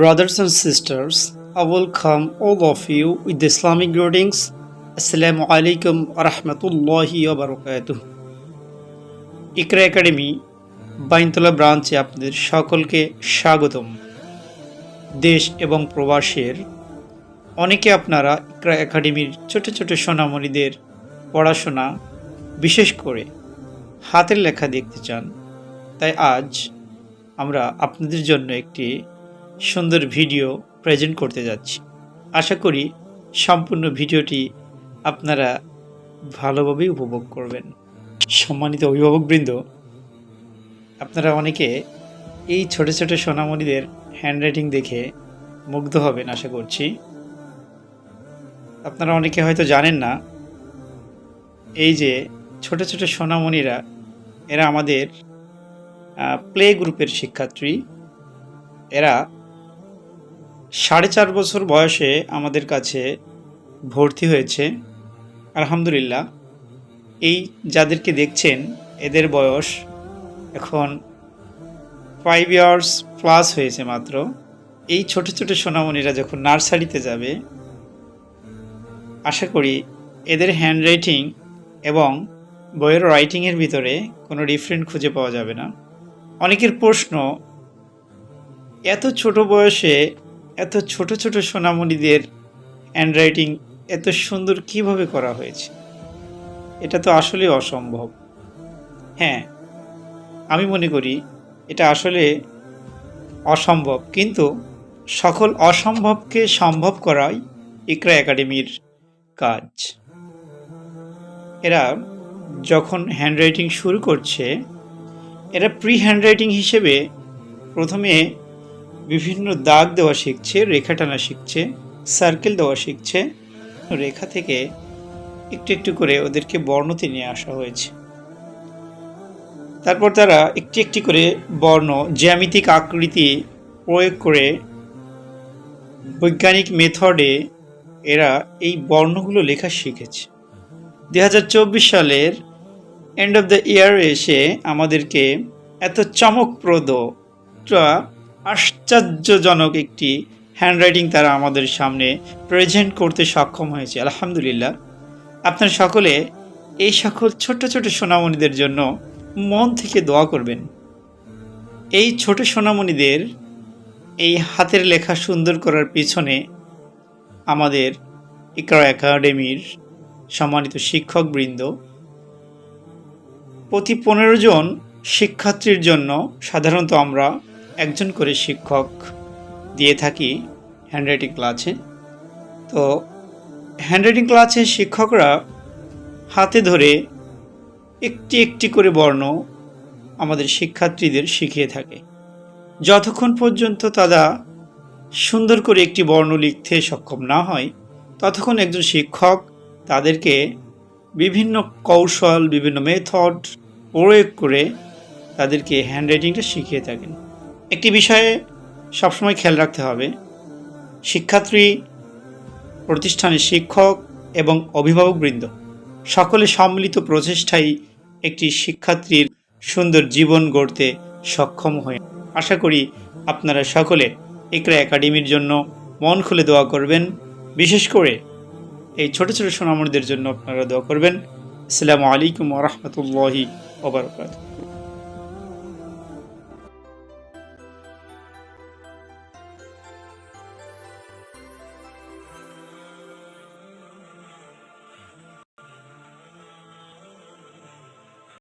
Brothers and sisters, I welcome all of you with the Islamic greetings. Assalamu alaikum wa rahmatullahi wa barakatuh. Iqra academy Baintala ব্রাঞ্চে আপনাদের সকলকে স্বাগতম দেশ এবং প্রবাসের অনেকে আপনারা ইকরা একাডেমির ছোট ছোট সোনামণিদের পড়াশোনা বিশেষ করে হাতের লেখা দেখতে চান তাই আজ আমরা আপনাদের জন্য একটি সুন্দর ভিডিও প্রেজেন্ট করতে যাচ্ছি। আশা করি সম্পূর্ণ ভিডিওটি আপনারা ভালোভাবেই উপভোগ করবেন। সম্মানিত অভিভাবকবৃন্দ, আপনারা অনেকে এই ছোট ছোট সোনামণিদের হ্যান্ডরাইটিং দেখে মুগ্ধ হবেন আশা করছি। আপনারা অনেকে হয়তো জানেন না, এই যে ছোট ছোট সোনামণিরা, এরা আমাদের প্লে গ্রুপের শিক্ষার্থী। এরা সাড়ে চার বছর বয়সে আমাদের কাছে ভর্তি হয়েছে। আলহামদুলিল্লাহ। এই যাদেরকে দেখছেন, এদের বয়স এখন ফাইভ ইয়ার্স প্লাস হয়েছে মাত্র। এই ছোট ছোট সোনামণিরা যখন নার্সারিতে যাবে, আশা করি এদের হ্যান্ড রাইটিং এবং বইয়ের রাইটিংয়ের ভিতরে কোনো ডিফারেন্ট খুঁজে পাওয়া যাবে না। অনেকের প্রশ্ন, এত ছোট বয়সে এত ছোট ছোট সোনামণিদের হ্যান্ডরাইটিং এত সুন্দর কীভাবে করা হয়েছে? এটা তো আসলে অসম্ভব। হ্যাঁ আমি মনে করি এটা আসলে অসম্ভব, কিন্তু সকল অসম্ভবকে সম্ভব করাই ইকরা একাডেমির কাজ। এরা যখন হ্যান্ডরাইটিং শুরু করছে, এরা প্রি হ্যান্ডরাইটিং হিসেবে প্রথমে বিভিন্ন দাগ দেওয়া শিখছে, রেখা টানা শিখছে সার্কেল দেওয়া শিখছে। রেখা থেকে একটু একটু করে ওদেরকে বর্ণতে নিয়ে আসা হয়েছে। তারপর তারা একটি একটি করে বর্ণ, জ্যামিতিক আকৃতি প্রয়োগ করে বৈজ্ঞানিক মেথডে এরা এই বর্ণগুলো লেখা শিখেছে। দু হাজার চব্বিশ সালের এন্ড অফ দ্য ইয়ার এসে আমাদেরকে এত চমকপ্রদ আশ্চর্যজনক একটি হ্যান্ডরাইটিং তারা আমাদের সামনে প্রেজেন্ট করতে সক্ষম হয়েছে, আলহামদুলিল্লাহ। আপনার সকলে এই সকল ছোট ছোট সোনামণিদের জন্য মন থেকে দোয়া করবেন। এই ছোট সোনামণিদের এই হাতের লেখা সুন্দর করার পিছনে আমাদের ইকরা একাডেমির সম্মানিত শিক্ষকবৃন্দ, প্রতি পনেরো জন শিক্ষার্থীর জন্য সাধারণত আমরা একজন করে শিক্ষক দিয়ে থাকি হ্যান্ডরাইটিং ক্লাসে তো হ্যান্ডরাইটিং ক্লাসে শিক্ষকরা হাতে ধরে একটি একটি করে বর্ণ আমাদের শিক্ষার্থীদের শিখিয়ে থাকে। যতক্ষণ পর্যন্ত তারা সুন্দর করে একটি বর্ণ লিখতে সক্ষম না হয়, ততক্ষণ একজন শিক্ষক তাদেরকে বিভিন্ন কৌশল, বিভিন্ন মেথড প্রয়োগ করে তাদেরকে হ্যান্ডরাইটিংটা শিখিয়ে থাকেন। একটি বিষয়ে সবসময় খেয়াল রাখতে হবে। শিক্ষার্থী, প্রতিষ্ঠানের শিক্ষক এবং অভিভাবকবৃন্দ সকলে সম্মিলিত প্রচেষ্টাই একটি শিক্ষার্থীর সুন্দর জীবন গড়তে সক্ষম হয়ে। আশা করি আপনারা সকলে একরা একাডেমির জন্য মন খুলে দোয়া করবেন। বিশেষ করে এই ছোট ছোট সোনামণিদের জন্য আপনারা দোয়া করবেন। আসসালামু আলাইকুম রহমতুল্লাহি ওবরকাত